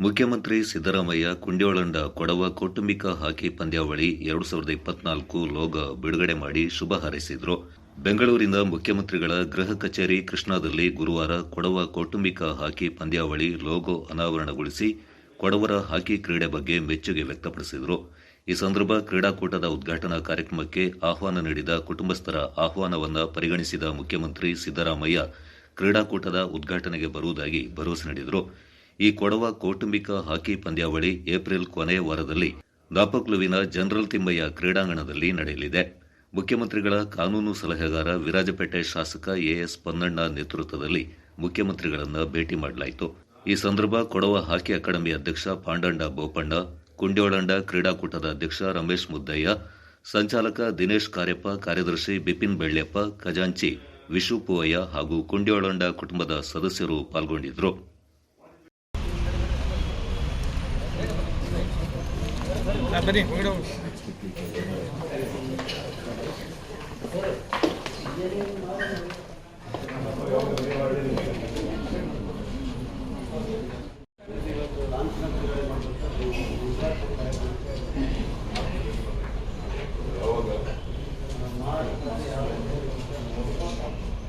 ಮುಖ್ಯಮಂತ್ರಿ ಸಿದ್ದರಾಮಯ್ಯ ಕುಂಡ್ಯೋಳಂಡ ಕೊಡವ ಕೌಟುಂಬಿಕ ಹಾಕಿ ಪಂದ್ಯಾವಳಿ ಎರಡು ಸಾವಿರದ ಇಪ್ಪತ್ನಾಲ್ಕು ಲೋಗ ಬಿಡುಗಡೆ ಮಾಡಿ ಶುಭ ಹಾರೈಸಿದರು. ಬೆಂಗಳೂರಿನ ಮುಖ್ಯಮಂತ್ರಿಗಳ ಗೃಹ ಕಚೇರಿ ಕೃಷ್ಣಾದಲ್ಲಿ ಗುರುವಾರ ಕೊಡವ ಕೌಟುಂಬಿಕ ಹಾಕಿ ಪಂದ್ಯಾವಳಿ ಲೋಗೋ ಅನಾವರಣಗೊಳಿಸಿ ಕೊಡವರ ಹಾಕಿ ಕ್ರೀಡೆ ಬಗ್ಗೆ ಮೆಚ್ಚುಗೆ ವ್ಯಕ್ತಪಡಿಸಿದರು. ಈ ಸಂದರ್ಭ ಕ್ರೀಡಾಕೂಟದ ಉದ್ಘಾಟನಾ ಕಾರ್ಯಕ್ರಮಕ್ಕೆ ಆಹ್ವಾನ ನೀಡಿದ ಕುಟುಂಬಸ್ಥರ ಆಹ್ವಾನವನ್ನು ಪರಿಗಣಿಸಿದ ಮುಖ್ಯಮಂತ್ರಿ ಸಿದ್ದರಾಮಯ್ಯ ಕ್ರೀಡಾಕೂಟದ ಉದ್ಘಾಟನೆಗೆ ಬರುವುದಾಗಿ ಭರವಸೆ ನೀಡಿದರು. ಈ ಕೊಡವ ಕೌಟುಂಬಿಕ ಹಾಕಿ ಪಂದ್ಯಾವಳಿ ಏಪ್ರಿಲ್ ಕೊನೆಯ ವಾರದಲ್ಲಿ ದಾಪಕ್ಲುವಿನ ಜನರಲ್ ತಿಮ್ಮಯ್ಯ ಕ್ರೀಡಾಂಗಣದಲ್ಲಿ ನಡೆಯಲಿದೆ. ಮುಖ್ಯಮಂತ್ರಿಗಳ ಕಾನೂನು ಸಲಹೆಗಾರ ವಿರಾಜಪೇಟೆ ಶಾಸಕ ಎಎಸ್ ಪನ್ನಣ್ಣ ನೇತೃತ್ವದಲ್ಲಿ ಮುಖ್ಯಮಂತ್ರಿಗಳನ್ನು ಭೇಟಿ ಮಾಡಲಾಯಿತು. ಈ ಸಂದರ್ಭ ಕೊಡವ ಹಾಕಿ ಅಕಾಡೆಮಿ ಅಧ್ಯಕ್ಷ ಪಾಂಡಂಡ ಬೋಪಣ್ಣ, ಕುಂಡ್ಯೋಳಂಡ ಕ್ರೀಡಾಕೂಟದ ಅಧ್ಯಕ್ಷ ರಮೇಶ್ ಮುದ್ದಯ್ಯ, ಸಂಚಾಲಕ ದಿನೇಶ್ ಕಾರ್ಯಪ್ಪ, ಕಾರ್ಯದರ್ಶಿ ಬಿಪಿನ್ ಬೆಳ್ಳೆಪ್ಪ, ಖಜಾಂಚಿ ವಿಶುಪುವಯ್ಯ ಹಾಗೂ ಕುಂಡ್ಯೋಳಂಡ ಕುಟುಂಬದ ಸದಸ್ಯರು ಪಾಲ್ಗೊಂಡಿದ್ದರು. ಬನ್ನಿ ಹೊರಗಡೆ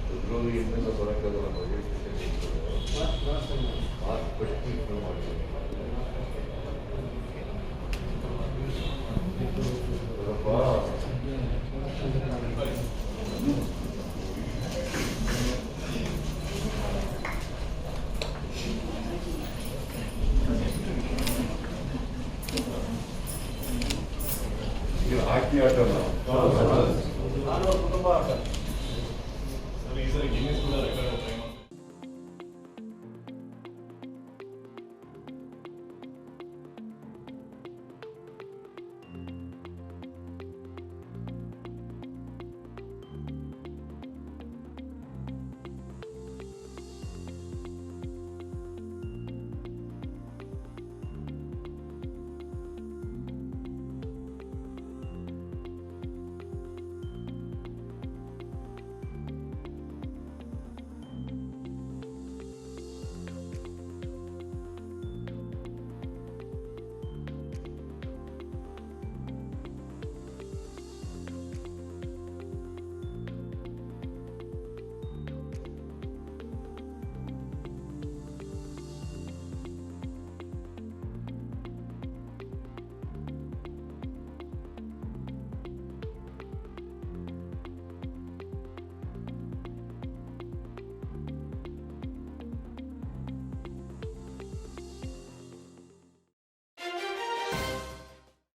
ಫೆಬ್ರವರಿಯಿಂದ ಬರೋಕ್ಕಾಗಲ್ಲ ಮದುವೆ ಇದು ಆಜ್ಞಾಟನ